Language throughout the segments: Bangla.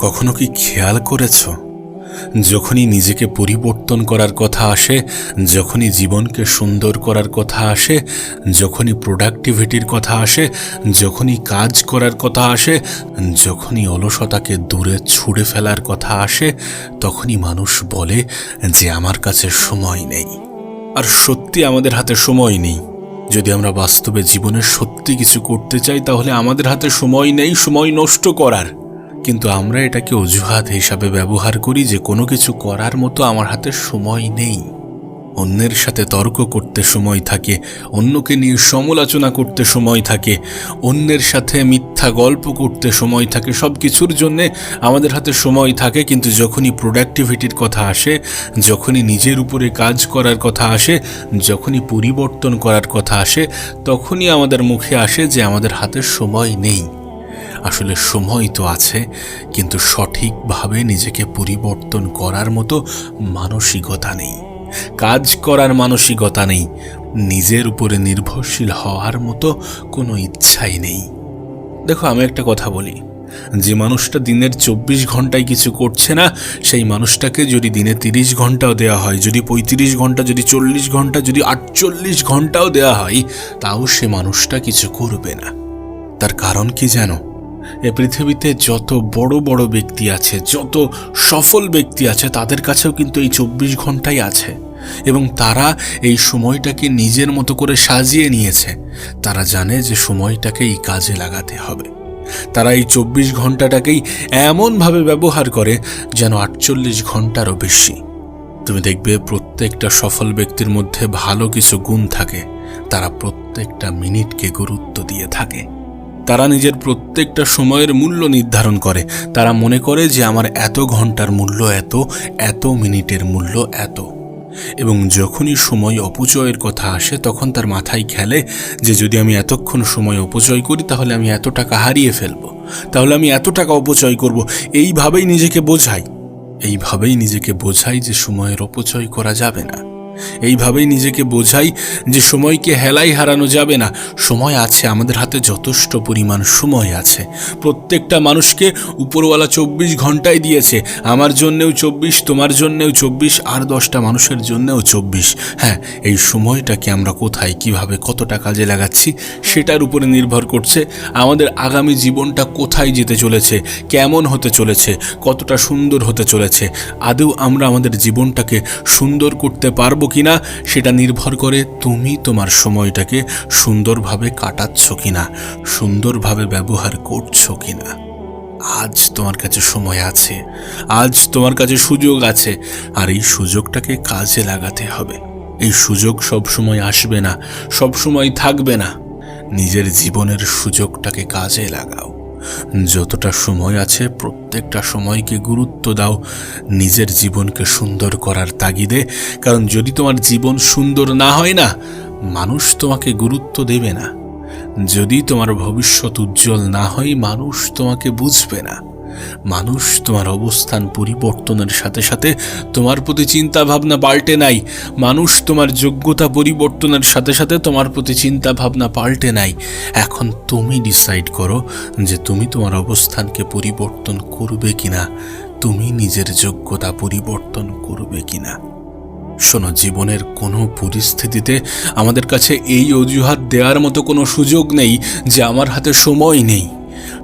কখনো কি খেয়াল করেছ? যখনই নিজেকে পরিবর্তন করার কথা আসে, যখনই জীবনকে সুন্দর করার কথা আসে, যখনই প্রোডাক্টিভিটির কথা আসে, যখনই কাজ করার কথা আসে, যখনই অলসতাকে দূরে ছুঁড়ে ফেলার কথা আসে, তখনই মানুষ বলে যে আমার কাছে সময় নেই। আর সত্যি আমাদের হাতে সময় নেই। যদি আমরা বাস্তবে জীবনে সত্যি কিছু করতে চাই, তাহলে আমাদের হাতে সময় নেই, সময় নষ্ট করার। কিন্তু আমরা এটাকে অজুহাত হিসাবে ব্যবহার করি যে কোনো কিছু করার মতো আমার হাতে সময় নেই। অন্যের সাথে তর্ক করতে সময় থাকে, অন্যকে নিয়ে সমালোচনা করতে সময় থাকে, অন্যের সাথে মিথ্যা গল্প করতে সময় থাকে সব কিছুর জন্যে আমাদের হাতে সময় থাকে, কিন্তু যখনই প্রোডাক্টিভিটির কথা আসে, যখনই নিজের উপরে কাজ করার কথা আসে, যখনই পরিবর্তন করার কথা আসে, তখনই আমাদের মুখে আসে যে আমাদের হাতে সময় নেই। আসলে সময় তো আছে, কিন্তু সঠিকভাবে নিজেকে পরিবর্তন করার মতো মানসিকতা নেই। কাজ করার মানসিকতা নেই, নিজের উপরে নির্ভরশীল হওয়ার মতো কোনো ইচ্ছাই নেই। দেখো, আমি একটা কথা বলি, যে মানুষটা দিনের চব্বিশ ঘন্টায় কিছু করছে না, সেই মানুষটাকে যদি দিনে তিরিশ ঘন্টাও দেওয়া হয়, যদি পঁয়ত্রিশ ঘণ্টা, যদি চল্লিশ ঘণ্টা, যদি আটচল্লিশ ঘন্টাও দেওয়া হয়, তাও সে মানুষটা কিছু করবে না। তার কারণ কি জানো? এ পৃথিবীতে যত বড় বড় ব্যক্তি আছে, যত সফল ব্যক্তি আছে, তাদের কাছেও কিন্তু এই চব্বিশ ঘন্টাই আছে। এবং তারা এই সময়টাকে নিজের মতো করে সাজিয়ে নিয়েছে। তারা জানে যে সময়টাকে এই কাজে লাগাতে হবে। তারা এই চব্বিশ ঘন্টাটাকেই এমনভাবে ব্যবহার করে যেন আটচল্লিশ ঘন্টারও বেশি। তুমি দেখবে প্রত্যেকটা সফল ব্যক্তির মধ্যে ভালো কিছু গুণ থাকে। তারা প্রত্যেকটা মিনিটকে গুরুত্ব দিয়ে থাকে। তারা নিজের প্রত্যেকটা সময়ের মূল্য নির্ধারণ করে। তারা মনে করে যে আমার এত ঘণ্টার মূল্য এত এত মিনিটের মূল্য এত। এবং যখনই সময় অপচয়ের কথা আসে, তখন তার মাথায় খেলে যে যদি আমি এতক্ষণ সময় অপচয় করি, তাহলে আমি এত টাকা হারিয়ে ফেলব। তাহলে আমি এত টাকা অপচয় করব। এইভাবেই নিজেকে বোঝাই এইভাবেই নিজেকে বোঝাই যে সময়ের অপচয় করা যাবে না। এইভাবেই নিজেকে বোঝাই যে সময়কে হেলাই হারানো যাবে না। সময় আছে, আমাদের হাতে যথেষ্ট পরিমাণ সময় আছে। প্রত্যেকটা মানুষকে উপরওয়ালা চব্বিশ ঘন্টায় দিয়েছে। আমার জন্যেও চব্বিশ, তোমার জন্যেও চব্বিশ, আর দশটা মানুষের জন্যেও চব্বিশ। হ্যাঁ এই সময়টাকে আমরা কোথায়, কীভাবে, কতটা কাজে লাগাচ্ছি, সেটার উপরে নির্ভর করছে আমাদের আগামী জীবনটা কোথায় যেতে চলেছে, কেমন হতে চলেছে, কতটা সুন্দর হতে চলেছে। আদৌ আমরা আমাদের জীবনটাকে সুন্দর করতে পারব কিনা সেটা নির্ভর করে তুমি তোমার সময়টাকে সুন্দরভাবে কাটাচ্ছ কিনা, সুন্দরভাবে ব্যবহার করছ কিনা। আজ তোমার কাছে সময় আছে, আজ তোমার কাছে সুযোগ আছে, আর এই সুযোগটাকে কাজে লাগাতে হবে। এই সুযোগ সব সময় আসবে না, সব সময় থাকবে না। নিজের জীবনের সুযোগটাকে কাজে লাগাও। যতটা সময় আছে, প্রত্যেকটা সময়কে গুরুত্ব দাও নিজের জীবনকে সুন্দর করার তাগিদে। কারণ যদি তোমার জীবন সুন্দর না হয় না, মানুষ তোমাকে গুরুত্ব দেবে না। যদি তোমার ভবিষ্যৎ উজ্জ্বল না হয়, মানুষ তোমাকে বুঝবে না। মানুষ তোমার অবস্থান পরিবর্তনের সাথে সাথে তোমার প্রতি চিন্তা ভাবনা পাল্টে নাই। মানুষ তোমার যোগ্যতা পরিবর্তনের সাথে সাথে তোমার প্রতি চিন্তা ভাবনা পাল্টে নাই। এখন তুমি ডিসাইড করো যে তুমি তোমার অবস্থানকে পরিবর্তন করবে কিনা। তুমি নিজের যোগ্যতা পরিবর্তন করবে কিনা। শোনো, জীবনের কোনো পরিস্থিতিতে আমাদের কাছে এই অজুহাত দেওয়ার মতো কোনো সুযোগ নেই যে আমার হাতে সময় নেই।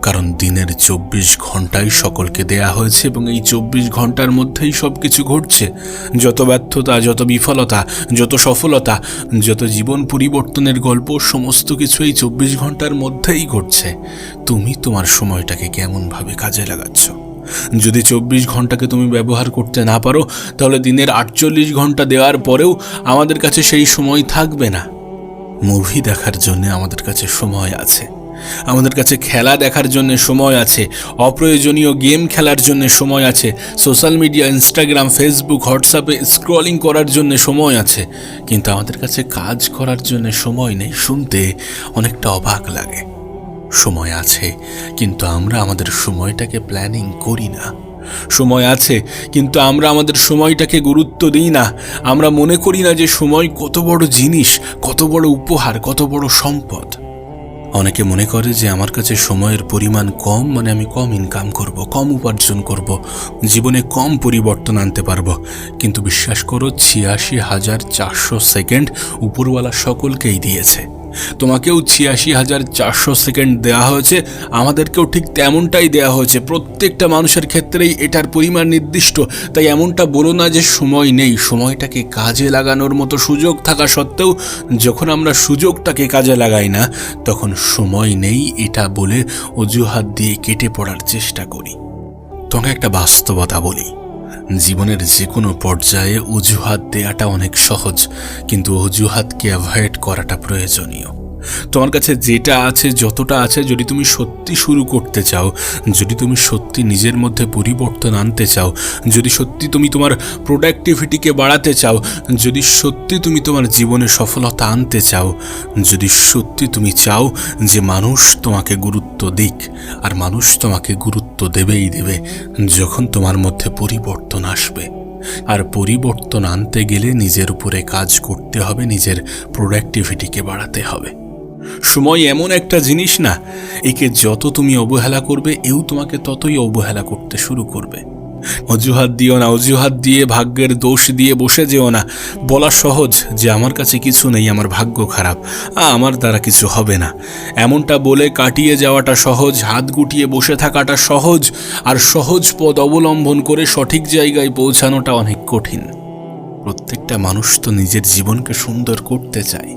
কারণ দিনের চব্বিশ ঘন্টাই সকলকে দেয়া হয়েছে এবং এই চব্বিশ ঘণ্টার মধ্যেই সব কিছু ঘটছে। যত ব্যর্থতা, যত বিফলতা, যত সফলতা, যত জীবন পরিবর্তনের গল্প, সমস্ত কিছু এই চব্বিশ ঘণ্টার মধ্যেই ঘটছে। তুমি তোমার সময়টাকে কেমনভাবে কাজে লাগাচ্ছ? যদি চব্বিশ ঘন্টাকে তুমি ব্যবহার করতে না পারো, তাহলে দিনের আটচল্লিশ ঘণ্টা দেওয়ার পরেও আমাদের কাছে সেই সময় থাকবে না। মুভি দেখার জন্য আমাদের কাছে সময় আছে। আমাদের কাছে খেলা দেখার জন্য সময় আছে, অপ্রয়োজনীয় গেম খেলার জন্য সময় আছে, সোশ্যাল মিডিয়া, ইনস্টাগ্রাম, ফেসবুক, হোয়াটসঅ্যাপে স্ক্রলিং করার জন্য সময় আছে। কিন্তু আমাদের কাছে কাজ করার জন্য সময় নেই শুনতে অনেকটা অবাক লাগে। সময় আছে, কিন্তু আমরা আমাদের সময়টাকে প্ল্যানিং করি না। সময় আছে, কিন্তু আমরা আমাদের সময়টাকে গুরুত্ব দিই না। আমরা মনে করি না যে সময় কত বড় জিনিস, কত বড় উপহার, কত বড় সম্পদ। অনেকে মনে করে যে আমার কাছে সময়ের পরিমাণ কম মানে আমি কম ইনকাম করব, কম উপার্জন করব, জীবনে কম পরিবর্তন আনতে পারব। কিন্তু বিশ্বাস করো, ছিয়াশি হাজার চারশো সেকেন্ড উপরওয়ালা সকলকেই দিয়েছে। তোমাকেও ছিয়াশি হাজার চারশো সেকেন্ড দেওয়া হয়েছে, আমাদেরকেও ঠিক তেমনটাই দেওয়া হয়েছে। প্রত্যেকটা মানুষের ক্ষেত্রেই এটার পরিমাণ নির্দিষ্ট, তাই এমনটা বলো না যে সময় নেই। সময়টাকে কাজে লাগানোর মতো সুযোগ থাকা সত্ত্বেও যখন আমরা সুযোগটাকে কাজে লাগাই না, তখন সময় নেই এটা বলে অজুহাত দিয়ে কেটে পড়ার চেষ্টা করি। তোমাকে একটা বাস্তবতা বলি। জীবনের যে কোনো পর্যায়ে অজুহাত দেয়াটা অনেক সহজ কিন্তু অজুহাতকে অ্যাভয়েড করাটা প্রয়োজনীয়। তোমার কাছে যেটা আছে, যতটা আছে, যদি তুমি সত্যি শুরু করতে চাও, যদি তুমি সত্যি নিজের মধ্যে পরিবর্তন আনতে চাও, যদি সত্যি তুমি তোমার প্রোডাক্টিভিটিকে বাড়াতে চাও, যদি সত্যি তুমি তোমার জীবনে সফলতা আনতে চাও, যদি সত্যি তুমি চাও যে মানুষ তোমাকে গুরুত্ব দিক, আর মানুষ তোমাকে গুরুত্ব দেবেই দেবে, যখন তোমার মধ্যে পরিবর্তন আসবে। আর পরিবর্তন আনতে গেলে নিজের উপরে কাজ করতে হবে, নিজের প্রোডাক্টিভিটিকে বাড়াতে হবে। সময় এমন একটা জিনিস না, একে যত তুমি অবহেলা করবে, এও তোমাকে ততই অবহেলা করতে শুরু করবে। অজুহাত দিও না, অজুহাত দিয়ে ভাগ্যের দোষ দিয়ে বসে যেও না। বলা সহজ যে আমার কাছে কিছু নেই, আমার ভাগ্য খারাপ আমার দ্বারা কিছু হবে না। এমনটা বলে কাটিয়ে যাওয়াটা সহজ, হাত গুটিয়ে বসে থাকাটা সহজ, আর সহজ পদ অবলম্বন করে সঠিক জায়গায় পৌঁছানোটা অনেক কঠিন। প্রত্যেকটা মানুষ তো নিজের জীবনকে সুন্দর করতে চায়।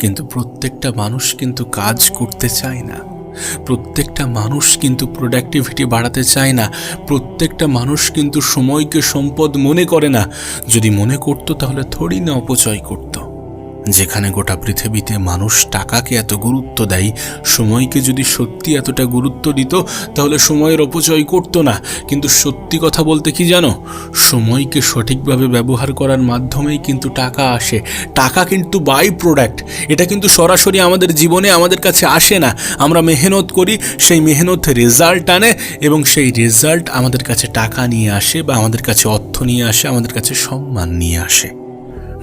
কিন্তু প্রত্যেকটা মানুষ কিন্তু কাজ করতে চায় না। প্রত্যেকটা মানুষ কিন্তু প্রোডাক্টিভিটি বাড়াতে চায় না। প্রত্যেকটা মানুষ কিন্তু সময়কে সম্পদ মনে করে না। যদি মনে করতো তাহলে থোড়ি না অপচয় করতো। যেখানে গোটা পৃথিবীতে মানুষ টাকাকে এত গুরুত্ব দেয়, সময়কে যদি সত্যি এতটা গুরুত্ব দিত, তাহলে সময়ের অপচয় করতো না। কিন্তু সত্যি কথা বলতে কি জানো? সময়কে সঠিকভাবে ব্যবহার করার মাধ্যমেই কিন্তু টাকা আসে। টাকা কিন্তু বাই প্রোডাক্ট এটা কিন্তু সরাসরি আমাদের জীবনে আমাদের কাছে আসে না। আমরা মেহনত করি, সেই মেহনত রেজাল্ট আনে এবং সেই রেজাল্ট আমাদের কাছে টাকা নিয়ে আসে বা আমাদের কাছে অর্থ নিয়ে আসে, আমাদের কাছে সম্মান নিয়ে আসে।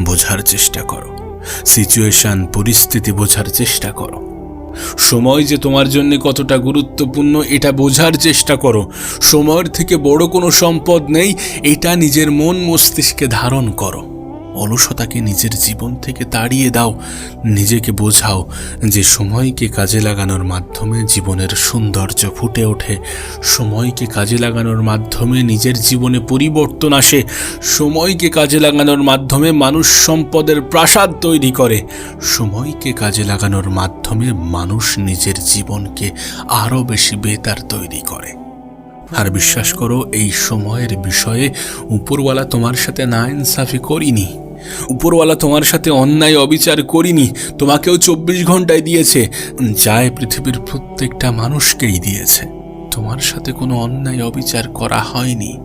বোঝার চেষ্টা করো। সিচুয়েশন পরিস্থিতি বোঝার চেষ্টা করো। সময় যে তোমার জন্য কতটা গুরুত্বপূর্ণ, এটা বোঝার চেষ্টা করো। সময়ের থেকে বড় কোনো সম্পদ নেই, এটা নিজের মন মস্তিষ্কে ধারণ করো। অলসতাকে নিজের জীবন থেকে তাড়িয়ে দাও। নিজেকে বোঝাও যে সময়কে কাজে লাগানোর মাধ্যমে জীবনের সৌন্দর্য ফুটে ওঠে। সময়কে কাজে লাগানোর মাধ্যমে নিজের জীবনে পরিবর্তন আসে। সময়কে কাজে লাগানোর মাধ্যমে মানুষ সম্পদের প্রাসাদ তৈরি করে। সময়কে কাজে লাগানোর মাধ্যমে মানুষ নিজের জীবনকে আরও বেশি বেতার তৈরি করে। আর বিশ্বাস করো, এই সময়ের বিষয়ে উপরওয়ালা তোমার সাথে না ইনসাফি করিনি। উপরওয়ালা তোমার সাথে অন্যায় অবিচার করিনি, তোমাকেও চব্বিশ ঘন্টায় দিয়েছে। যায় পৃথিবীর প্রত্যেকটা মানুষকেই দিয়েছে। তোমার সাথে কোনো অন্যায় অবিচার করা হয়নি।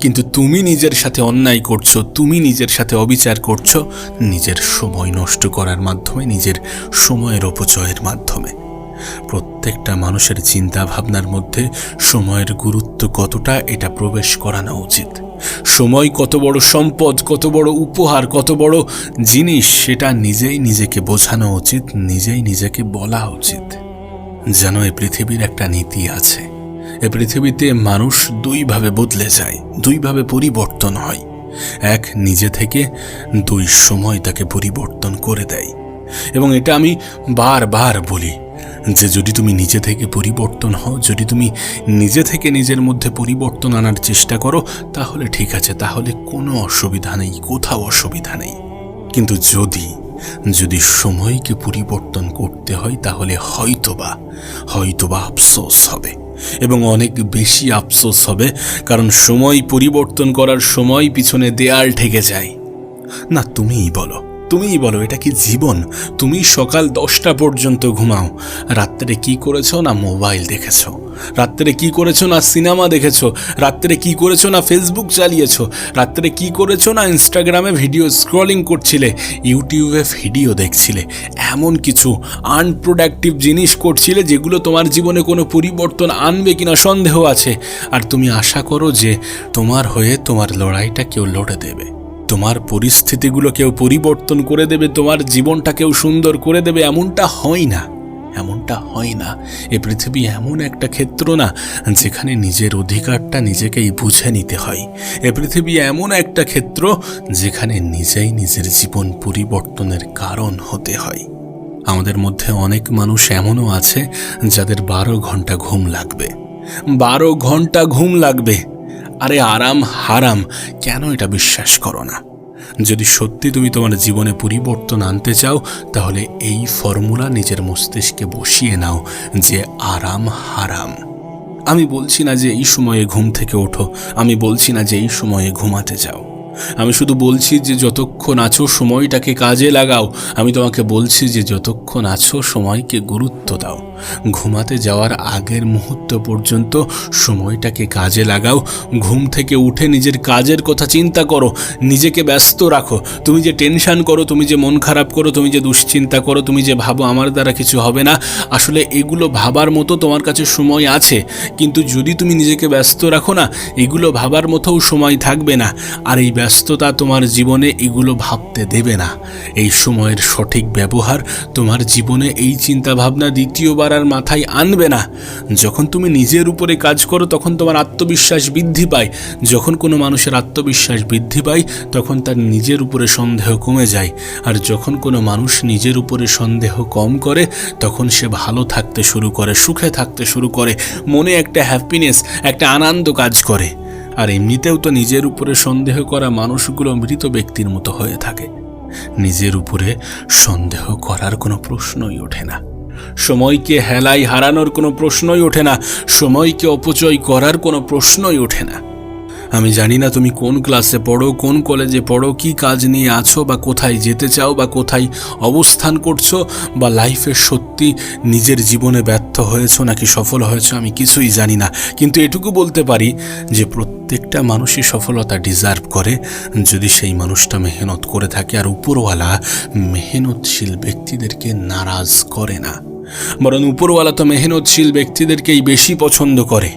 কিন্তু তুমি নিজের সাথে অন্যায় করছ, তুমি নিজের সাথে অবিচার করছ, নিজের সময় নষ্ট করার মাধ্যমে, নিজের সময়ের অপচয়ের মাধ্যমে। প্রত্যেকটা মানুষের চিন্তা ভাবনার মধ্যে সময়ের গুরুত্ব কতটা এটা প্রবেশ করানো উচিত? সময় কত বড় সম্পদ, কত বড় উপহার, কত বড় জিনিস, সেটা নিজেই নিজেকে বোঝানো উচিত, নিজেই নিজেকে বলা উচিত। যেন এই পৃথিবীর একটা নীতি আছে। এ পৃথিবীতে মানুষ দুইভাবে বদলে যায়, দুইভাবে পরিবর্তন হয়। এক, নিজে থেকে, দুই, সময় তাকে পরিবর্তন করে দেয়। এবং এটা আমি বারবার বলি যে যদি তুমি নিজে থেকে পরিবর্তন হও, যদি তুমি নিজে থেকে নিজের মধ্যে পরিবর্তন আনার চেষ্টা করো, তাহলে ঠিক আছে, তাহলে কোনো অসুবিধা নেই, কোথাও অসুবিধা নেই। কিন্তু যদি যদি সময়কে পরিবর্তন করতে হয়, তাহলে হয়তোবা হয়তোবা আফসোস হবে। এবং অনেক বেশি আফসোস হবে, কারণ সময় পরিবর্তন করার সময় পিছনে দেয়াল ঠেকে যায়। না, তুমিই বলো। তুমিই বলো, এটা কি জীবন? তুমি সকাল দশটা পর্যন্ত ঘুমাও। রাত্রে কি করেছ না মোবাইল দেখেছ? রাত্রে কি করেছ না সিনেমা দেখেছ? রাত্রে কি করেছ না ফেসবুক চালিয়েছো? রাত্রে কি করেছ না ইনস্টাগ্রামে ভিডিও স্ক্রলিং করছিলে? ইউটিউবে ভিডিও দেখছিলে? এমন কিছু আনপ্রোডাক্টিভ জিনিস করছিলে যেগুলো তোমার জীবনে কোনো পরিবর্তন আনবে কিনা সন্দেহ আছে। আর তুমি আশা করো যে তোমার হয়ে তোমার লড়াইটা কেউ লড়ে দেবে। তোমার পরিস্থিতিগুলো কেউ পরিবর্তন করে দেবে, তোমার জীবনটা কেউ সুন্দর করে দেবে, এমনটা হয় না। এমনটা হয় না। এ পৃথিবী এমন একটা ক্ষেত্র না, যেখানে নিজের অধিকারটা নিজেকেই বুঝে নিতে হয়। এ পৃথিবী এমন একটা ক্ষেত্র, যেখানে নিজেই নিজের জীবন পরিবর্তনের কারণ হতে হয়। আমাদের মধ্যে অনেক মানুষ এমনও আছে, যাদের বারো ঘণ্টা ঘুম লাগবে। বারো ঘণ্টা ঘুম লাগবে। আরে আরাম হারাম, কেন এটা বিশ্বাস করো না? যদি সত্যি তুমি তোমার জীবনে পরিবর্তন আনতে চাও, তাহলে এই ফর্মুলা নিজের মস্তিষ্কে বসিয়ে নাও যে আরাম হারাম। আমি বলছি না যে এই সময়ে ঘুম থেকে ওঠো, আমি বলছি না যে এই সময়ে ঘুমাতে যাও। আমি শুধু বলছি যে যতক্ষণ আছো সময়টাকে কাজে লাগাও, আমি তোমাকে বলছি যে যতক্ষণ আছো সময়কে গুরুত্ব দাও। ঘুমাতে যাওয়ার আগের মুহূর্ত পর্যন্ত সময়টাকে কাজে লাগাও। ঘুম থেকে উঠে নিজের কাজের কথা চিন্তা করো। নিজেকে ব্যস্ত রাখো। তুমি যে টেনশন করো, তুমি যে মন খারাপ করো, তুমি যে দুশ্চিন্তা করো, তুমি যে ভাবো আমার দ্বারা কিছু হবে না, আসলে এগুলো ভাবার মতো তোমার কাছে সময় আছে। কিন্তু যদি তুমি নিজেকে ব্যস্ত রাখো না, এগুলো ভাবার মতোও সময় থাকবে না। আর এই ব্যস্ততা তোমার জীবনে এগুলো ভাবতে দেবে না। এই সময়ের সঠিক ব্যবহার তোমার জীবনে এই চিন্তা ভাবনা দ্বিতীয়বার আর মাথায় আনবে না। যখন তুমি নিজের উপরে কাজ করো, তখন তোমার আত্মবিশ্বাস বৃদ্ধি পায়। যখন কোনো মানুষের আত্মবিশ্বাস বৃদ্ধি পায়, তখন তার নিজের উপরে সন্দেহ কমে যায়। আর যখন কোনো মানুষ নিজের উপরে সন্দেহ কম করে, তখন সে ভালো থাকতে শুরু করে, সুখে থাকতে শুরু করে। মনে একটা হ্যাপিনেস একটা আনন্দ কাজ করে। আর এমনিতেও তো নিজের উপরে সন্দেহ করা মানুষগুলো মৃত ব্যক্তির মতো হয়ে থাকে। নিজের উপরে সন্দেহ করার কোনো প্রশ্নই ওঠে না। সময়কে হেলাই হারানোর কোনো প্রশ্নই ওঠে না সময়কে অপচয় করার কোনো প্রশ্নই ওঠে না। আমি জানি না তুমি কোন ক্লাসে পড়ো, কোন কলেজে পড়ো, কি কাজ নিয়ে আছো বা কোথায় যেতে চাও বা কোথায় অবস্থান করছ বা লাইফে সত্যি নিজের জীবনে ব্যর্থ হয়েছো নাকি সফল হয়েছো আমি কিছুই জানি না। কিন্তু এটুকু বলতে পারি যে প্রত্যেকটা মানুষই সফলতা ডিজার্ভ করে। যদি সেই মানুষটা মেহনত করে থাকে আর উপরওয়ালা মেহনতশীল ব্যক্তিদেরকে নারাজ করে না। বরং উপরওয়ালা তো মেহনতশীল ব্যক্তিদেরকেই বেশি পছন্দ করে।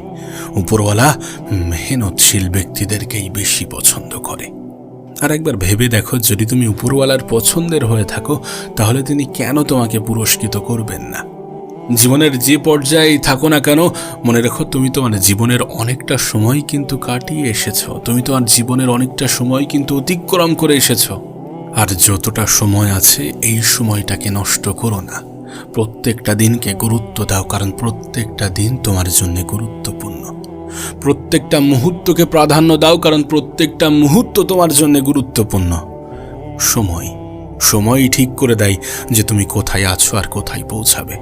উপরওয়ালা মেহনতশীল ব্যক্তিদেরকেই বেশি পছন্দ করে। আর একবার ভেবে দেখো, যদি তুমি উপরওয়ালার পছন্দের হয়ে থাকো, তাহলে তিনি কেন তোমাকে পুরস্কৃত করবেন না? জীবনের যে পর্যায়ে থাকো না কেন, মনে রেখো, তুমি তোমার জীবনের অনেকটা সময় কিন্তু কাটিয়ে এসেছ। তুমি তোমার জীবনের অনেকটা সময় কিন্তু অতিক্রম করে এসেছ। আর যতটা সময় আছে, এই সময়টাকে নষ্ট করো না। প্রত্যেকটা দিনকে গুরুত্ব দাও, কারণ প্রত্যেকটা দিন তোমার জন্য গুরুত্বপূর্ণ। প্রত্যেকটা মুহূর্তকে প্রাধান্য দাও, কারণ প্রত্যেকটা মুহূর্ত তোমার জন্য গুরুত্বপূর্ণ। সময়, সময়ই ঠিক করে দেয় যে তুমি কোথায় আছো আর কোথায় পৌঁছাবে।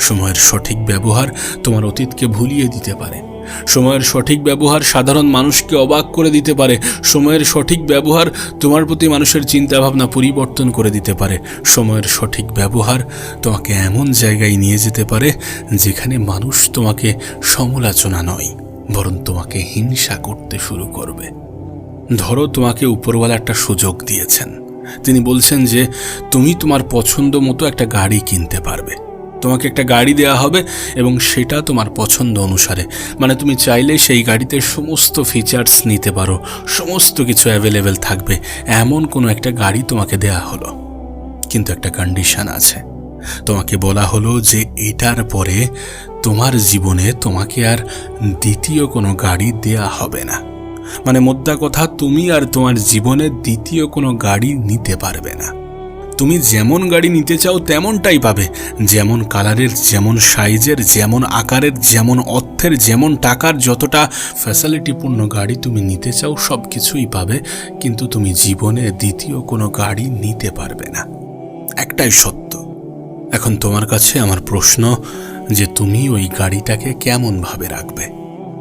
সময়ের সঠিক ব্যবহার তোমার অতীতকে ভুলিয়ে দিতে পারে। সময়ের সঠিক ব্যবহার সাধারণ মানুষকে অবাক করে দিতে পারে। সময়ের সঠিক ব্যবহার তোমার প্রতি মানুষের চিন্তাভাবনা পরিবর্তন করে দিতে পারে। সময়ের সঠিক ব্যবহার তোমাকে এমন জায়গায় নিয়ে যেতে পারে যেখানে মানুষ তোমাকে সমালোচনা নয়। বরং তোমাকে হিংসা করতে শুরু করবে। ধরো তোমাকে উপরওয়ালা একটা সুযোগ দিয়েছেন। তিনি বলছেন যে, তুমি তোমার পছন্দ মতো একটা গাড়ি কিনতে পারবে। তোমাকে একটা গাড়ি দেওয়া হবে এবং সেটা তোমার পছন্দ অনুসারে। মানে তুমি চাইলে সেই গাড়িতে সমস্ত ফিচার্স নিতে পারো, সমস্ত কিছু অ্যাভেলেবেল থাকবে। এমন কোনো একটা গাড়ি তোমাকে দেয়া হলো। কিন্তু একটা কন্ডিশন আছে। তোমাকে বলা হলো যে, এটার পরে তোমার জীবনে তোমাকে আর দ্বিতীয় কোনো গাড়ি দেয়া হবে না। মানে মোদ্দা কথা, তুমি আর তোমার জীবনে দ্বিতীয় কোনো গাড়ি নিতে পারবে না। তুমি যেমন গাড়ি নিতে চাও তেমনটাই পাবে। যেমন কালারের, যেমন সাইজের, যেমন আকারের, যেমন অর্থের, যেমন টাকার, যতটা ফ্যাসিলিটিপূর্ণ গাড়ি তুমি নিতে চাও সব কিছুই পাবে। কিন্তু তুমি জীবনে দ্বিতীয় কোনো গাড়ি নিতে পারবে না। একটাই সত্য। এখন তোমার কাছে আমার প্রশ্ন যে তুমি ওই গাড়িটাকে কেমনভাবে রাখবে?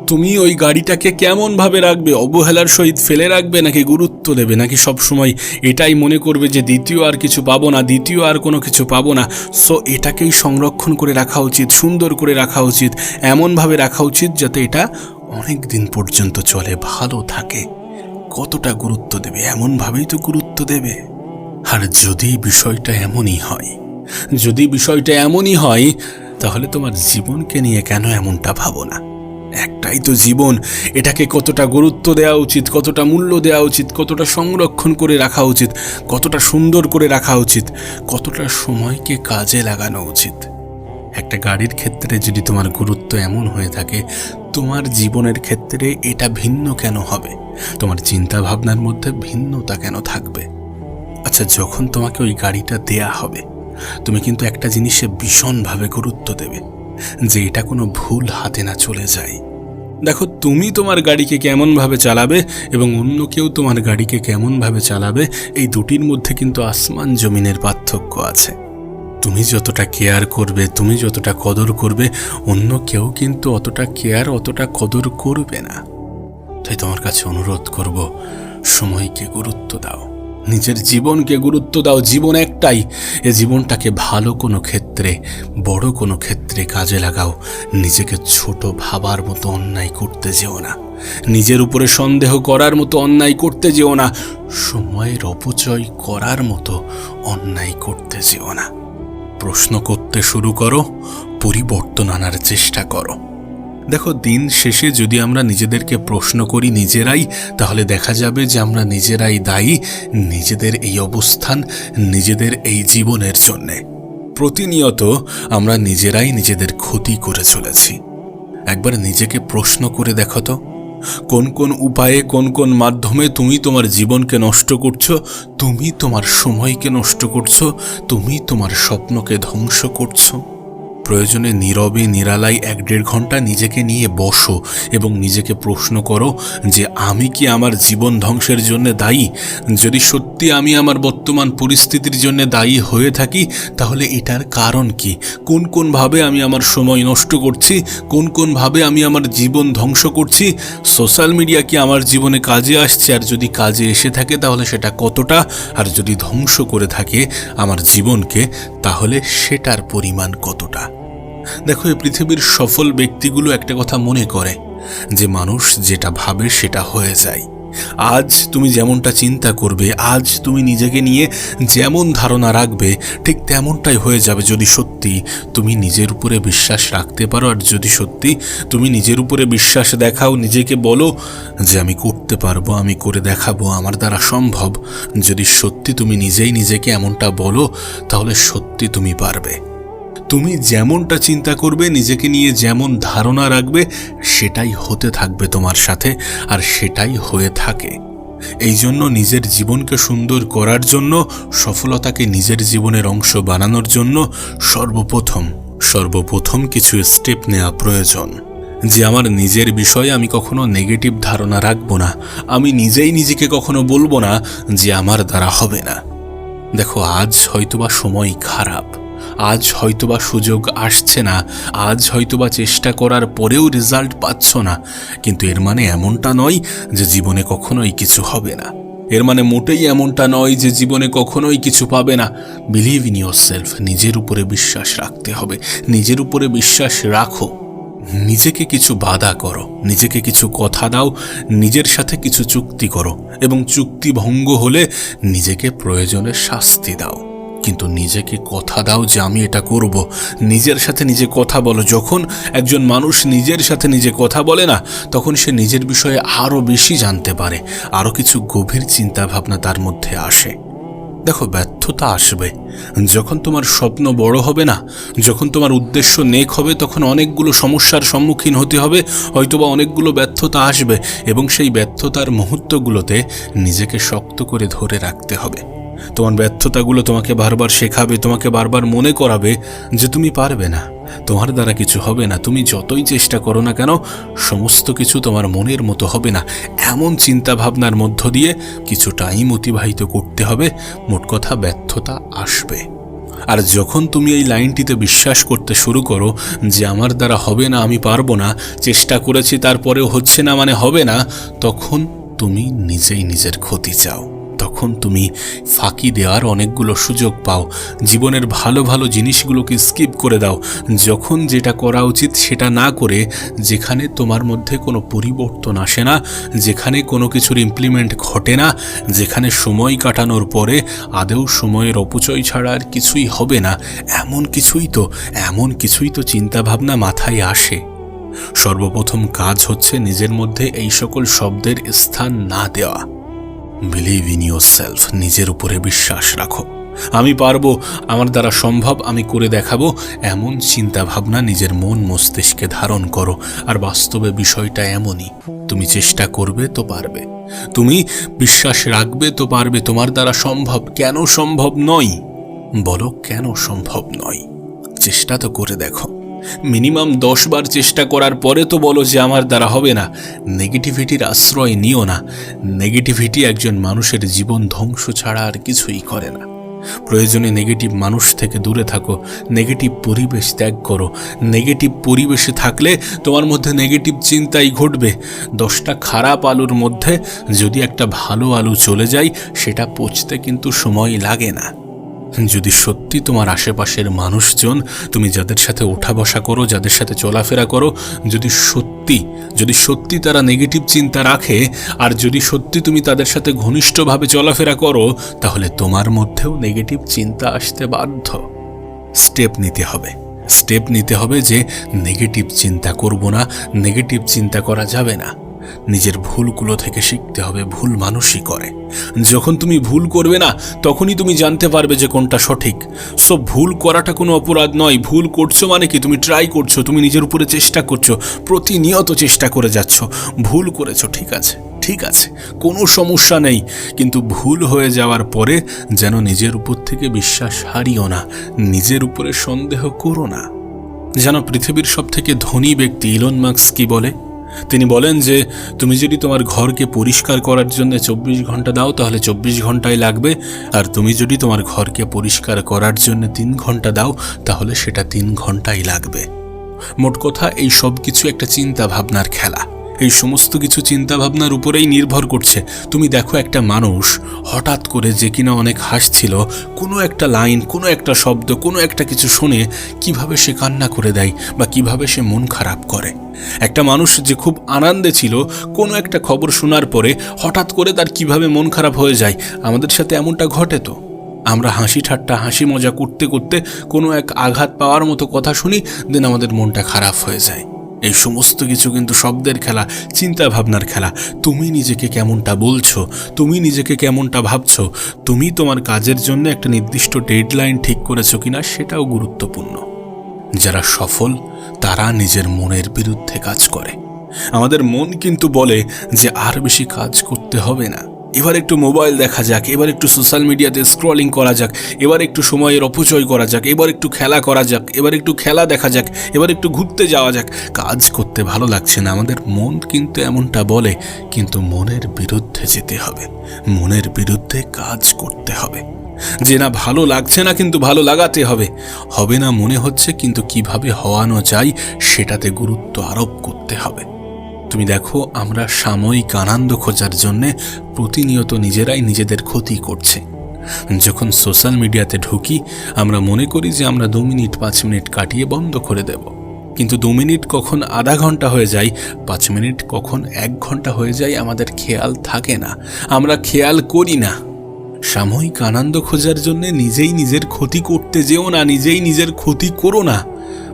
তুমি ওই গাড়িটাকে কেমনভাবে রাখবে? অবহেলার সহিত ফেলে রাখবে নাকি গুরুত্ব দেবে? নাকি সব সময় এটাই মনে করবে যে দ্বিতীয় আর কিছু পাবো না, দ্বিতীয় আর কোনো কিছু পাবো না? সো এটাকেই সংরক্ষণ করে রাখা উচিত, সুন্দর করে রাখা উচিত এমনভাবে রাখা উচিত যাতে এটা অনেক দিন পর্যন্ত চলে, ভালো থাকে। কতটা গুরুত্ব দেবে? এমনভাবেই তো গুরুত্ব দেবে। আর যদি বিষয়টা এমনই হয়, যদি বিষয়টা এমনই হয় তাহলে তোমার জীবনকে নিয়ে কেন এমনটা ভাবো না? একটাই তো জীবন, এটাকে কতটা গুরুত্ব দেওয়া উচিত, কতটা মূল্য দেওয়া উচিত, কতটা সংরক্ষণ করে রাখা উচিত, কতটা সুন্দর করে রাখা উচিত, কতটা সময়কে কাজে লাগানো উচিত। একটা গাড়ির ক্ষেত্রে যদি তোমার গুরুত্ব এমন হয়ে থাকে, তোমার জীবনের ক্ষেত্রে এটা ভিন্ন কেন হবে? তোমার চিন্তা ভাবনার মধ্যে ভিন্নতা কেন থাকবে? আচ্ছা যখন তোমাকে ওই গাড়িটা দেয়া হবে তুমি কিন্তু একটা জিনিসে ভীষণভাবে গুরুত্ব দেবে, যে এটা কোনো ভুল হাতে না চলে যায়। দেখো, তুমি তোমার গাড়িকে কেমনভাবে চালাবে এবং অন্য কেউ তোমার গাড়িকে কেমনভাবে চালাবে, এই দুটির মধ্যে কিন্তু আসমান জমিনের পার্থক্য আছে। তুমি যতটা কেয়ার করবে, তুমি যতটা কদর করবে, অন্য কেউ কিন্তু অতটা কেয়ার, অতটা কদর করবে না। তাই তোমার কাছে অনুরোধ করব, সময়কে গুরুত্ব দাও। নিজের জীবনকে গুরুত্ব দাও, জীবন একটাই। এ জীবনটাকে ভালো কোনো ক্ষেত্রে, বড় কোনো ক্ষেত্রে কাজে লাগাও। নিজেকে ছোট ভাবার মতো অন্যায় করতে যেও না। নিজের উপরে সন্দেহ করার মতো অন্যায় করতে যেও না। সময়ের অপচয় করার মতো অন্যায় করতে যেও না। প্রশ্ন করতে শুরু করো, পরিবর্তন আনার চেষ্টা করো। দেখো, দিন শেষে যদি আমরা নিজেদেরকে প্রশ্ন করি নিজেরাই, তাহলে দেখা যাবে যে আমরা নিজেরাই দায়ী নিজেদের এই অবস্থান, নিজেদের এই জীবনের জন্যে। প্রতিনিয়ত আমরা নিজেরাই নিজেদের ক্ষতি করে চলেছি। একবার নিজেকে প্রশ্ন করে দেখো তো, কোন কোন উপায়ে, কোন কোন মাধ্যমে তুমি তোমার জীবনকে নষ্ট করছ, তুমি তোমার সময়কে নষ্ট করছ, তুমি তোমার স্বপ্নকে ধ্বংস করছ। প্রয়োজনে নীরবে নিরালাই এক দেড় ঘণ্টা নিজেকে নিয়ে বসো এবং নিজেকে প্রশ্ন করো যে আমি কি আমার জীবন ধ্বংসের জন্য দায়ী? যদি সত্যি আমি আমার বর্তমান পরিস্থিতির জন্য দায়ী হয়ে থাকি, তাহলে এটার কারণ কি? কোন কোন ভাবে আমি আমার সময় নষ্ট করছি? কোন কোন ভাবে আমি আমার জীবন ধ্বংস করছি? সোশ্যাল মিডিয়া কি আমার জীবনে কাজে আসছে? আর যদি কাজে এসে থাকে, তাহলে সেটা কতটা? আর যদি ধ্বংস করে থাকে আমার জীবনকে, তাহলে সেটার পরিমাণ কতটা? দেখো, এই পৃথিবীর সফল ব্যক্তিগুলো একটা কথা মনে করে যে মানুষ যেটা ভাবে সেটা হয়ে যায়। আজ তুমি যেমনটা চিন্তা করবে, আজ তুমি নিজেকে নিয়ে যেমন ধারণা রাখবে, ঠিক তেমনটাই হয়ে যাবে যদি সত্যি তুমি নিজের উপরে বিশ্বাস রাখতে পারো। আর যদি সত্যি তুমি নিজের উপরে বিশ্বাস দেখাও, নিজেকে বলো যে আমি করতে পারব, আমি করে দেখাবো, আমার দ্বারা সম্ভব। যদি সত্যি তুমি নিজেই নিজেকে এমনটা বলো, তাহলে সত্যি তুমি পারবে। তুমি যেমনটা চিন্তা করবে, নিজেকে নিয়ে যেমন ধারণা রাখবে, সেটাই হতে থাকবে তোমার সাথে, আর সেটাই হয়ে থাকে। এই জন্য নিজের জীবনকে সুন্দর করার জন্য, সফলতাকে নিজের জীবনের অংশ বানানোর জন্য সর্বপ্রথম সর্বপ্রথম কিছু স্টেপ নেওয়া প্রয়োজন। যে আমার নিজের বিষয়ে আমি কখনো নেগেটিভ ধারণা রাখব না, আমি নিজেই নিজেকে কখনো বলব না যে আমার দ্বারা হবে না। দেখো, আজ হয়তোবা সময় খারাপ। আজ হয়তোবা সুযোগ আসছে না। আজ হয়তোবা চেষ্টা করার পরেও রেজাল্ট পাচ্ছ না। কিন্তু এর মানে এমনটা নয় যে জীবনে কখনোই কিছু হবে না। এর মানে মোটেই এমনটা নয় যে জীবনে কখনোই কিছু পাবে না। বিলিভ ইন ইয়োর সেলফ নিজের উপরে বিশ্বাস রাখতে হবে। নিজের উপরে বিশ্বাস রাখো। নিজেকে কিছু বাধা করো। নিজেকে কিছু কথা দাও। নিজের সাথে কিছু চুক্তি করো। এবং চুক্তি ভঙ্গ হলে নিজেকে প্রয়োজনে শাস্তি দাও। কিন্তু নিজেকে কথা দাও যে আমি এটা করব। নিজের সাথে নিজে কথা বলো। যখন একজন মানুষ নিজের সাথে নিজে কথা বলে না, তখন সে নিজের বিষয়ে আরও বেশি জানতে পারে। আরও কিছু গভীর চিন্তা ভাবনা তার মধ্যে আসে। দেখো, ব্যর্থতা আসবে। যখন তোমার স্বপ্ন বড় হবে না, যখন তোমার উদ্দেশ্য নেক হবে, তখন অনেকগুলো সমস্যার সম্মুখীন হতে হবে, হয়তোবা অনেকগুলো ব্যর্থতা আসবে এবং সেই ব্যর্থতার মুহূর্তগুলোতে নিজেকে শক্ত করে ধরে রাখতে হবে। তোমার ব্যর্থতাগুলো তোমাকে বারবার শেখাবে, তোমাকে বারবার মনে করাবে যে তুমি পারবে না। তোমার দ্বারা কিছু হবে না। তুমি যতই চেষ্টা করো না কেন, সমস্ত কিছু তোমার মনের মতো হবে না। এমন চিন্তা ভাবনার মধ্য দিয়ে কিছু টাইম অতিবাহিত করতে হবে। মোট কথা ব্যর্থতা আসবে। আর যখন তুমি এই লাইনটিতে বিশ্বাস করতে শুরু করো যে আমার দ্বারা হবে না, আমি পারব না, চেষ্টা করেছি, তারপরেও হচ্ছে না মানে হবে না, তখন তুমি নিজেই নিজের ক্ষতি চাও। তখন তুমি ফাঁকি দেওয়ার অনেকগুলো সুযোগ পাও, জীবনের ভালো ভালো জিনিসগুলোকে স্কিপ করে দাও। যখন যেটা করা উচিত সেটা না করে, যেখানে তোমার মধ্যে কোনো পরিবর্তন আসে না, যেখানে কোনো কিছুর ইমপ্লিমেন্ট ঘটে না, যেখানে সময় কাটানোর পরে আদেও সময়ের অপচয় ছাড়া আর কিছুই হবে না, এমন কিছুই তো, এমন কিছুই তো চিন্তাভাবনা মাথায় আসে। সর্বপ্রথম কাজ হচ্ছে নিজের মধ্যে এই সকল শব্দের স্থান না দেওয়া। বিলিভ ইন ইউর সেলফ নিজের উপরে বিশ্বাস রাখো। আমি পারব, আমার দ্বারা সম্ভব আমি করে দেখাবো। এমন চিন্তা ভাবনা নিজের মন মস্তিষ্কে ধারণ করো। আর বাস্তবে বিষয়টা এমনই। তুমি চেষ্টা করবে তো পারবে। তুমি বিশ্বাস রাখবে তো পারবে। তোমার দ্বারা সম্ভব কেন সম্ভব নয়? বলো কেন সম্ভব নয়? চেষ্টা তো করে দেখো। মিনিমাম দশ বার চেষ্টা করার পরে তো বলো যে আমার দ্বারা হবে না। নেগেটিভিটির আশ্রয় নিও না। নেগেটিভিটি একজন মানুষের জীবন ধ্বংস ছাড়া আর কিছুই করে না। প্রয়োজনে নেগেটিভ মানুষ থেকে দূরে থাকো, নেগেটিভ পরিবেশ ত্যাগ করো। নেগেটিভ পরিবেশে থাকলে তোমার মধ্যে নেগেটিভ চিন্তাই ঘটবে। দশটা খারাপ আলুর মধ্যে যদি একটা ভালো আলু চলে যায়, সেটা পচতে কিন্তু সময় লাগে না। যদি সত্যি তোমার আশেপাশের মানুষজন তুমি যাদের সাথে ওঠা বসা করো, যাদের সাথে চলাফেরা করো, যদি সত্যি যদি সত্যি তারা নেগেটিভ চিন্তা রাখে, আর যদি সত্যি তুমি তাদের সাথে ঘনিষ্ঠভাবে চলাফেরা করো, তাহলে তোমার মধ্যেও নেগেটিভ চিন্তা আসতে বাধ্য। স্টেপ নিতে হবে। স্টেপ নিতে হবে যে নেগেটিভ চিন্তা করব না নেগেটিভ চিন্তা করা যাবে না। নিজের ভুলগুলো থেকে শিখতে হবে, ভুল মানুষই করে। যখন তুমি ভুল করবে না, তখনই তুমি জানতে পারবে যে কোনটা সঠিক। সো ভুল করাটা কোনো অপরাধ নয়। ভুল করছ মানে কি? তুমি ট্রাই করছ, তুমি নিজের উপরে চেষ্টা করছ, প্রতিনিয়ত চেষ্টা করে যাচ্ছ। ভুল করেছ, ঠিক আছে ঠিক আছে, কোনো সমস্যা নেই। কিন্তু ভুল হয়ে যাওয়ার পরে যেন নিজের উপর থেকে বিশ্বাস হারিও না, নিজের উপরে সন্দেহ করো না। যেন পৃথিবীর সব থেকে ধনী ব্যক্তি ইলন মার্কস কি বলে? তিনি বলেন যে, তুমি যদি তোমার ঘরকে পরিষ্কার করার জন্য চব্বিশ ঘণ্টা দাও, তাহলে চব্বিশ ঘন্টাই লাগবে। আর তুমি যদি তোমার ঘরকে পরিষ্কার করার জন্য তিন ঘণ্টা দাও, তাহলে সেটা তিন ঘন্টাই লাগবে। মোট কথা, এই সব কিছু একটা চিন্তা ভাবনার খেলা। এই সমস্ত কিছু চিন্তা ভাবনার উপরেই নির্ভর করছে। তুমি দেখো একটা মানুষ হঠাৎ করে যে কিনা অনেক হাসছিল, কোনো একটা লাইন, কোনো একটা শব্দ, কোনো একটা কিছু শুনে কীভাবে সে কান্না করে দেয় বা কীভাবে সে মন খারাপ করে। একটা মানুষ যে খুব আনন্দে ছিল, কোনো একটা খবর শোনার পরে হঠাৎ করে তার কীভাবে মন খারাপ হয়ে যায়, আমাদের সাথে এমনটা ঘটে তো। আমরা হাসি ঠাট্টা, হাসি মজা করতে করতে কোনো এক আঘাত পাওয়ার মতো কথা শুনি, দেন আমাদের মনটা খারাপ হয়ে যায়। এই সমস্ত কিছু কিন্তু শব্দের খেলা চিন্তা ভাবনার খেলা। তুমি নিজেকে কেমনটা বলছো? তুমি নিজেকে কেমনটা ভাবছ? তুমি তোমার কাজের জন্য একটা নির্দিষ্ট ডেডলাইন ঠিক করেছ কিনা সেটাও গুরুত্বপূর্ণ। যারা সফল, তারা নিজের মনের বিরুদ্ধে কাজ করে। আমাদের মন কিন্তু বলে যে আর বেশি কাজ করতে হবে না। এবার একটু মোবাইল দেখা যাক, এবার একটু সোশ্যাল মিডিয়াতে স্ক্রলিং করা যাক, এবার একটু সময়ের অপচয় করা যাক, এবার একটু খেলা করা যাক, এবার একটু খেলা দেখা যাক, এবার একটু ঘুরতে যাওয়া যাক। কাজ করতে ভালো লাগছে না, আমাদের মন কিন্তু এমনটা বলে, কিন্তু মনের বিরুদ্ধে যেতে হবে, মনের বিরুদ্ধে কাজ করতে হবে। যে না ভালো লাগছে না কিন্তু ভালো লাগাতে হবে হবে না মনে হচ্ছে কিন্তু কীভাবে হওয়ানো যায় সেটাতে গুরুত্ব আরোপ করতে হবে। তুমি দেখো, আমরা সাময়িক আনন্দ খোঁজার জন্যে প্রতিনিয়ত নিজেরাই নিজেদের ক্ষতি করছে। যখন সোশ্যাল মিডিয়াতে ঢুকি, আমরা মনে করি যে আমরা দু মিনিট, পাঁচ মিনিট কাটিয়ে বন্ধ করে দেব। কিন্তু দু মিনিট কখন আধা ঘণ্টা হয়ে যায়, পাঁচ মিনিট কখন এক ঘণ্টা হয়ে যায় আমাদের খেয়াল থাকে না। আমরা খেয়াল করি না। সাময়িক আনন্দ খোঁজার জন্য নিজেই নিজের ক্ষতি করতে যেও না, নিজেই নিজের ক্ষতি করো না।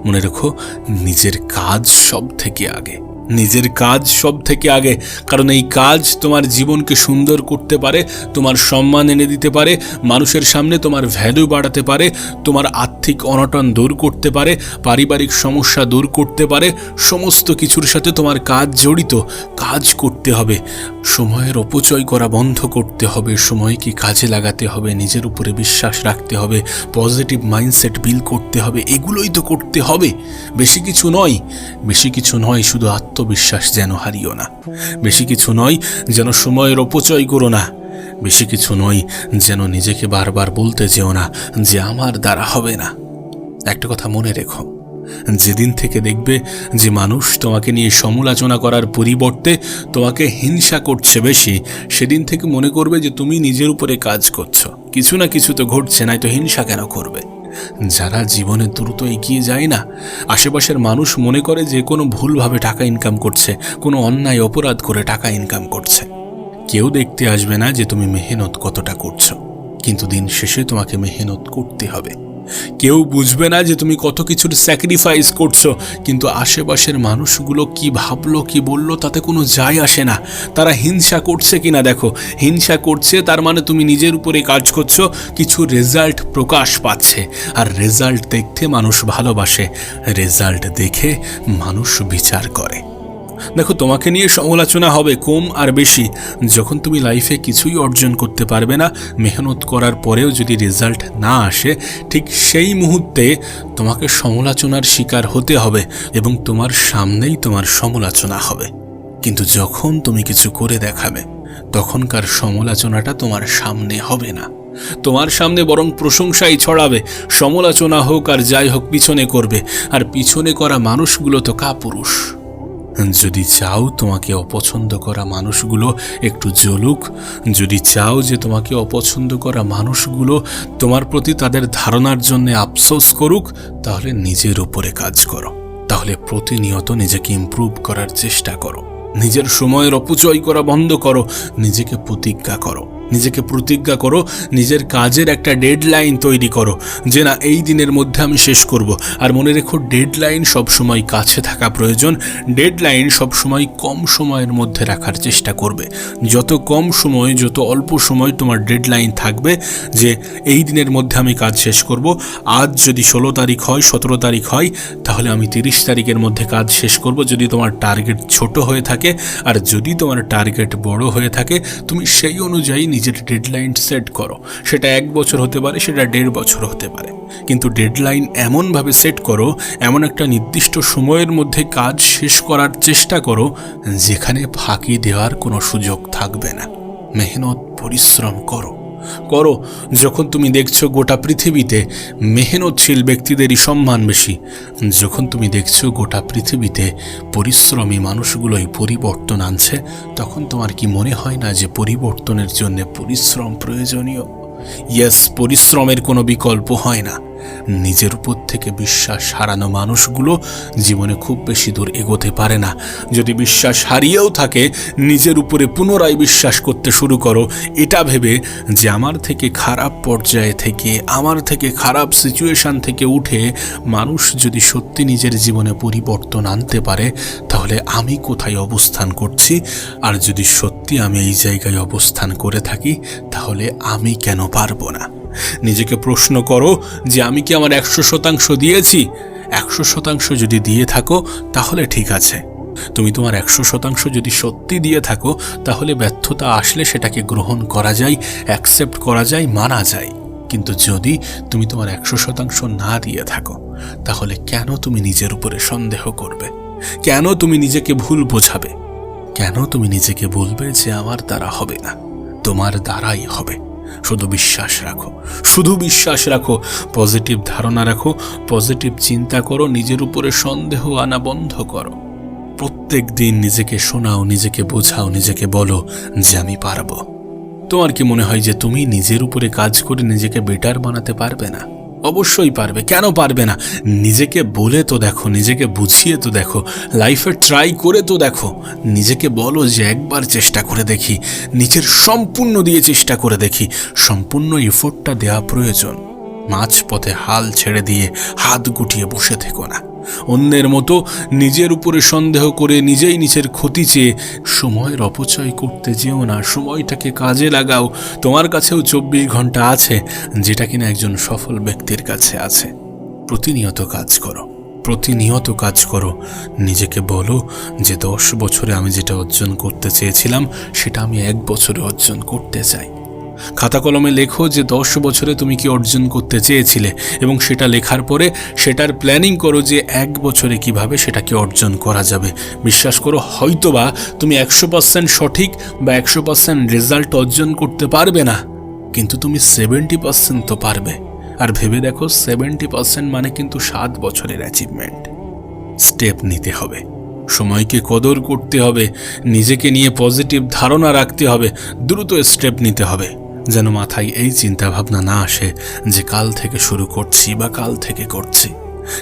মনে রেখো, নিজের কাজ সব থেকে আগে। নিজের কাজ সব থেকে আগে, কারণ এই কাজ তোমার জীবনকে সুন্দর করতে পারে, তোমার সম্মান এনে দিতে পারে, মানুষের সামনে তোমার ভ্যালু বাড়াতে পারে, তোমার আর্থিক অনটন দূর করতে পারে, পারিবারিক সমস্যা দূর করতে পারে, সমস্ত কিছুর সাথে তোমার কাজ জড়িত, কাজ করতে হবে। সময়ের অপচয় করা বন্ধ করতে হবে, সময়কে কাজে লাগাতে হবে, নিজের উপরে বিশ্বাস রাখতে হবে পজিটিভ মাইন্ডসেট বিল করতে হবে, এগুলোই তো করতে হবে। বেশি কিছু নয়, বেশি কিছু নয়, শুধু আত্মবিশ্বাস যেন হারিও না। বেশি কিছু নয় যেন সময়ের অপচয় করো না। বেশি কিছু নয় যেন নিজেকে বারবার বলতে যেও না যে আমার দ্বারা হবে না। একটা কথা মনে রেখো, যেদিন থেকে দেখবে যে মানুষ তোমাকে নিয়ে সমালোচনা করার পরিবর্তে তোমাকে হিংসা করছে বেশি, সেদিন থেকে মনে করবে যে তুমি নিজের উপরে কাজ করছ। কিছু না কিছু তো ঘটছে, নাই তো হিংসা কেন করবে? যারা জীবনে দ্রুত এগিয়ে যায় না, আশেপাশের মানুষ মনে করে যে কোনো ভুলভাবে টাকা ইনকাম করছে, কোনো অন্যায় অপরাধ করে টাকা ইনকাম করছে। কেউ দেখতে আসবে না যে তুমি মেহনত কতটা করছ, কিন্তু দিন শেষে তোমাকে মেহনত করতে হবে। কেউ বুঝবে না যে তুমি কত কিছুর স্যাক্রিফাইস করছ, কিন্তু আশেপাশের মানুষগুলো কি ভাবলো, কি বলল তাতে কোনো যায় আসে না। তারা হিংসা করছে কিনা দেখো, হিংসা করছে তার মানে তুমি নিজের উপরে কাজ করছ, কিছু রেজাল্ট প্রকাশ পাচ্ছে, আর রেজাল্ট দেখতে মানুষ ভালোবাসে রেজাল্ট দেখে মানুষ বিচার করে। দেখো, তোমাকে নিয়ে সমালোচনা হবে কম আর বেশি। যখন তুমি লাইফে কিছুই অর্জন করতে পারবে না, মেহনত করার পরেও যদি রেজাল্ট না আসে, ঠিক সেই মুহূর্তে তোমাকে সমালোচনার শিকার হতে হবে এবং তোমার সামনেই তোমার সমালোচনা হবে। কিন্তু যখন তুমি কিছু করে দেখাবে, তখনকার সমালোচনাটা তোমার সামনে হবে না। তোমার সামনে বরং প্রশংসাই ছড়াবে, সমালোচনা হোক আর যাই হোক পিছনে করবে, আর পিছনে করা মানুষগুলো তো কাপুরুষ। যদি চাও তোমাকে অপছন্দ করা মানুষগুলো একটু জ্বলুক, যদি চাও যে তোমাকে অপছন্দ করা মানুষগুলো তোমার প্রতি তাদের ধারণার জন্য আফসোস করুক, তাহলে নিজের উপরে কাজ করো। তাহলে প্রতিনিয়ত নিজেকে ইমপ্রুভ করার চেষ্টা করো। নিজের সময়ের অপচয় করা বন্ধ করো, নিজেকে প্রতিজ্ঞা করো। নিজেকে প্রতিজ্ঞা করো, নিজের কাজের একটা ডেডলাইন তৈরি করো, যে না, এই দিনের মধ্যে আমি শেষ করব। আর মনে রেখো ডেডলাইন সবসময় কাছে থাকা প্রয়োজন ডেডলাইন সবসময় কম সময়ের মধ্যে রাখার চেষ্টা করবে। যত কম সময়, যত অল্প সময় তোমার ডেডলাইন থাকবে, যে এই দিনের মধ্যে আমি কাজ শেষ করব, আজ যদি ষোলো তারিখ হয়, সতেরো তারিখ হয়, তাহলে আমি তিরিশ তারিখের মধ্যে কাজ শেষ করব। যদি তোমার টার্গেট ছোট হয়ে থাকে, আর যদি তোমার টার্গেট বড় হয়ে থাকে, তুমি সেই অনুযায়ী নিজের ডেডলাইন সেট করো। সেটা এক বছর হতে পারে, সেটা দেড় বছর হতে পারে। কিন্তু ডেডলাইন এমনভাবে সেট করো, এমন একটা নির্দিষ্ট সময়ের মধ্যে কাজ শেষ করার চেষ্টা করো, যেখানে ফাঁকি দেওয়ার কোনো সুযোগ থাকবে না। মেহনত, পরিশ্রম করো। করো, যখন তুমি দেখছ গোটা পৃথিবীতে মেহনতশীল ব্যক্তিদেরই সম্মান বেশি, যখন তুমি দেখছ গোটা পৃথিবীতে পরিশ্রমী মানুষগুলোই পরিবর্তন আনছে, তখন তোমার কি মনে হয় না যে পরিবর্তনের জন্য পরিশ্রম প্রয়োজনীয়? ইয়েস, পরিশ্রমের কোনো বিকল্প হয় না। নিজের উপর থেকে বিশ্বাস হারানো মানুষগুলো জীবনে খুব বেশি দূর এগোতে পারে না। যদি বিশ্বাস হারিয়েও থাকে, নিজের উপরে পুনরায় বিশ্বাস করতে শুরু করো। এটা ভেবে যে আমার থেকে খারাপ পর্যায়ে থেকে, আমার থেকে খারাপ সিচুয়েশান থেকে উঠে মানুষ যদি সত্যি নিজের জীবনে পরিবর্তন আনতে পারে, তাহলে আমি কোথায় অবস্থান করছি? আর যদি সত্যি আমি এই জায়গায় অবস্থান করে থাকি, তাহলে আমি কেন পারব না? নিজেকে প্রশ্ন করো যে আমি কি আমার একশো শতাংশ দিয়েছি? একশো শতাংশ যদি দিয়ে থাকো, তাহলে ঠিক আছে। তুমি তোমার একশো শতাংশ যদি সত্যি দিয়ে থাকো, তাহলে ব্যর্থতা আসলে সেটাকে গ্রহণ করা যায় অ্যাকসেপ্ট করা যায়, মানা যায়। কিন্তু যদি তুমি তোমার একশো শতাংশ না দিয়ে থাকো, তাহলে কেন তুমি নিজের উপরে সন্দেহ করবে? কেন তুমি নিজেকে ভুল বোঝাবে? কেন তুমি নিজেকে বলবে যে আমার দ্বারা হবে না? তোমার দ্বারাই হবে। শুধু বিশ্বাস রাখো। শুধু বিশ্বাস রাখো। পজিটিভ ধারণা রাখো। পজিটিভ চিন্তা করো। নিজের উপরে সন্দেহ আনা বন্ধ করো। প্রত্যেক দিন নিজেকে শোনাও, নিজেকে বোঝাও, নিজেকে বলো যে আমি পারব। তোমার কি মনে হয় যে তুমি নিজের উপরে কাজ করে নিজেকে বেটার বানাতে পারবে না? অবশ্যই পারবে। কেন পারবে না? নিজেকে বলে তো দেখো, নিজেকে বুঝিয়ে তো দেখো লাইফে ট্রাই করে তো দেখো। নিজেকে বলো যে একবার চেষ্টা করে দেখি, নিজের সম্পূর্ণ দিয়ে চেষ্টা করে দেখি, সম্পূর্ণ এফোর্টটা দেওয়া প্রয়োজন। মাঝ পথে হাল ছেড়ে দিয়ে হাত গুটিয়ে বসে থেকো না। অন্যের মতো নিজের উপরে সন্দেহ করে নিজেই নিজের ক্ষতি চেয়ে সময়ের অপচয় করতে যেও না, সময়টাকে কাজে লাগাও। তোমার কাছেও চব্বিশ ঘণ্টা আছে, যেটা কিনা একজন সফল ব্যক্তির কাছে আছে। প্রতিনিয়ত কাজ করো, প্রতিনিয়ত কাজ করো। নিজেকে বলো যে দশ বছরে আমি যেটা অর্জন করতে চেয়েছিলাম, সেটা আমি এক বছরে অর্জন করতে চাই। খাতা কলমে লেখো যে দশ বছরে তুমি কি অর্জন করতে চেয়েছিলে এবং সেটা লেখার পরে সেটার প্ল্যানিং করো যে এক বছরে কীভাবে সেটাকে অর্জন করা যাবে। বিশ্বাস করো, হয়তোবা তুমি একশো পার্সেন্ট সঠিক বা একশো পার্সেন্ট রেজাল্ট অর্জন করতে পারবে না, কিন্তু তুমি সেভেন্টি পার্সেন্ট তো পারবে। আর ভেবে দেখো সেভেন্টি পার্সেন্ট মানে কিন্তু সাত বছরের অ্যাচিভমেন্ট স্টেপ নিতে হবে। সময়কে কদর করতে হবে। নিজেকে নিয়ে পজিটিভ ধারণা রাখতে হবে। দ্রুত স্টেপ নিতে হবে। যেন মাথায় এই চিন্তাভাবনা না আসে যে কাল থেকে শুরু করছি বা কাল থেকে করছি।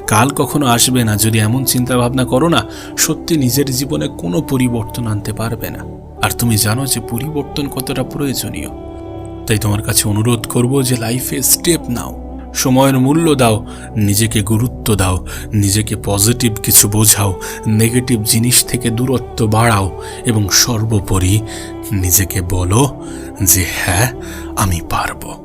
কাল কখনো আসবে না, যদি এমন চিন্তাভাবনা করো না, সত্যি নিজের জীবনে কোনো পরিবর্তন আনতে পারবে না। আর তুমি জানো যে পরিবর্তন কতটা প্রয়োজনীয়। তাই তোমার কাছে অনুরোধ করব যে লাইফে স্টেপ নাও। সময়ের মূল্য দাও, নিজেকে গুরুত্ব দাও, নিজেকে পজিটিভ কিছু বোঝাও নেগেটিভ জিনিস থেকে দূরত্ব বাড়াও এবং সর্বোপরি নিজেকে বলো যে হ্যাঁ আমি পারব।